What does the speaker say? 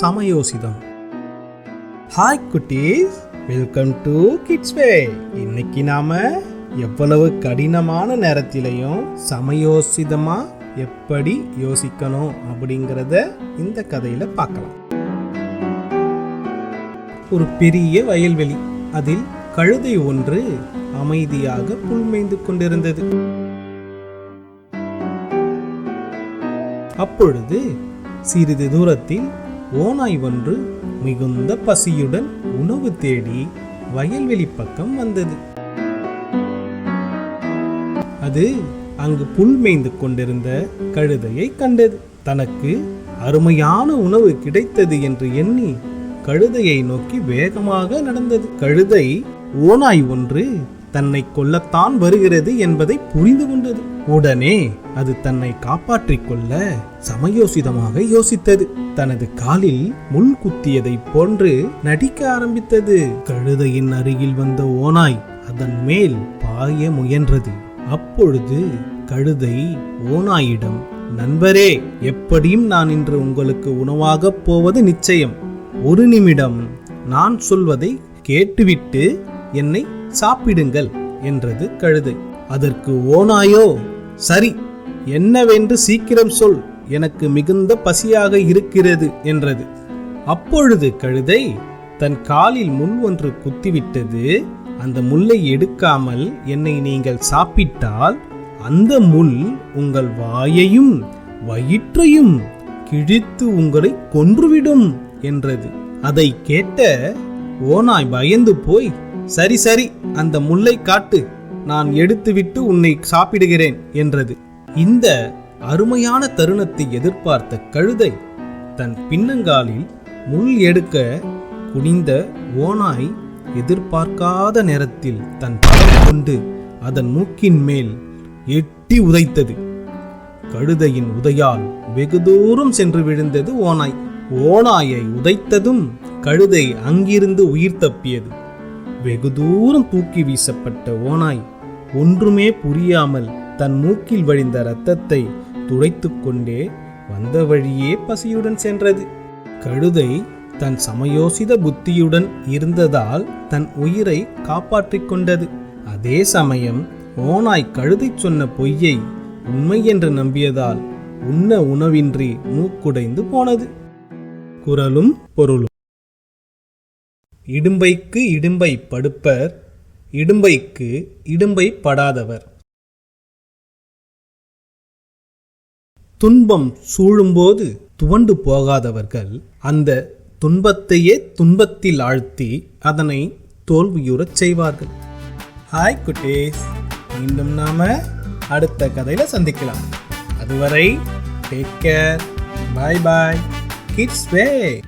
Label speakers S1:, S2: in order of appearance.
S1: சமயோசிதம். Hi குட்டீஸ். Welcome to kids way இன்னைக்கு நாம எவ்வளவு கடினமான நேரத்திலையும் சமயோசிதமா எப்படி யோசிக்கணும் அப்படிங்கிறத இந்த கதையில பார்க்கலாம். ஒரு பெரிய வயல்வெளி. அதில் கழுதை ஒன்று அமைதியாக புல்மேய்ந்து கொண்டிருந்தது. அப்பொழுது சிறிது தூரத்தில் ஓநாய் ஒன்று மிகுந்த பசியுடன் உணவு தேடி வயல்வெளி பக்கம் வந்தது. அது அங்கு புல் மேய்ந்து கொண்டிருந்த கழுதையை கண்டது. தனக்கு அருமையான உணவு கிடைத்தது என்று எண்ணி கழுதையை நோக்கி வேகமாக நடந்தது. கழுதை ஓநாய் ஒன்று தன்னை கொல்லத்தான் வருகிறது என்பதை புரிந்து கொண்டது. உடனே அது தன்னை காப்பாற்றிக் கொள்ள சமயோசிதமாக யோசித்தது. தனது காலில் முள் குத்தியதை போன்று நடிக்க ஆரம்பித்தது. கழுதையின் அருகில் வந்த ஓநாய் அதன் மேல் பாய முயன்றது. அப்பொழுது கழுதை ஓநாயிடம் நண்பரே எப்படியும் நான் இன்று உங்களுக்கு உணவாகப் போவது நிச்சயம். ஒரு நிமிடம் நான் சொல்வதை கேட்டுவிட்டு என்னை சாப்பிடுங்கள் என்றது கழுதை. அதற்கு ஓநாயோ சரி என்னவென்று சீக்கிரம் சொல் எனக்கு மிகுந்த பசியாக இருக்கிறது என்றது. அப்பொழுது கழுதை தன் காலில் முள் ஒன்று குத்திவிட்டது. அந்த முல்லை எடுக்காமல் என்னை நீங்கள் சாப்பிட்டால் அந்த முள் உங்கள் வாயையும் வயிற்றையும் கிழித்து உங்களை கொன்றுவிடும் என்றது. அதை கேட்ட ஓநாய் பயந்து போய் சரி சரி அந்த முல்லை காட்டு நான் எடுத்துவிட்டு உன்னை சாப்பிடுகிறேன் என்றது. இந்த அருமையான தருணத்தை எதிர்பார்த்த கழுதை தன் பின்னங்காலில் முள் எடுக்க குனிந்த ஓநாய் எதிர்பார்க்காத நேரத்தில் தன் பலம் கொண்டு அதன் மூக்கின் மேல் எட்டி உதைத்தது. கழுதையின் உதையால் வெகு தூரம் சென்று விழுந்தது ஓநாய். ஓநாயை உதைத்ததும் கழுதை அங்கிருந்து உயிர் தப்பியது. வெகு தூரம் தூக்கி வீசப்பட்ட ஓநாய் ஒன்றுமே புரியாமல் தன் மூக்கில் வழிந்த இரத்தத்தை துடைத்து கொண்டே வந்த வழியே பசியுடன் சென்றது. கழுதை தன் சமயோசித புத்தியுடன் இருந்ததால் தன் உயிரை காப்பாற்றிக் கொண்டது. அதே சமயம் ஓநாய் கழுதை சொன்ன பொய்யை உண்மை என்று நம்பியதால் உண்ண உணவின்றி மூக்குடைந்து போனது. குரலும் பொருளும். இடும்பைக்கு இடும்பை படுப்பர் இடும்பைக்கு இடும்பை படாதவர். துன்பம் சூழும்போது துவண்டு போகாதவர்கள் அந்த துன்பத்தையே துன்பத்தில் ஆழ்த்தி அதனை தோல்வியுறச் செய்வார்கள். ஹாய் குட்டேஸ். மீண்டும் நாம அடுத்த கதையில சந்திக்கலாம். அதுவரை take care bye bye kids way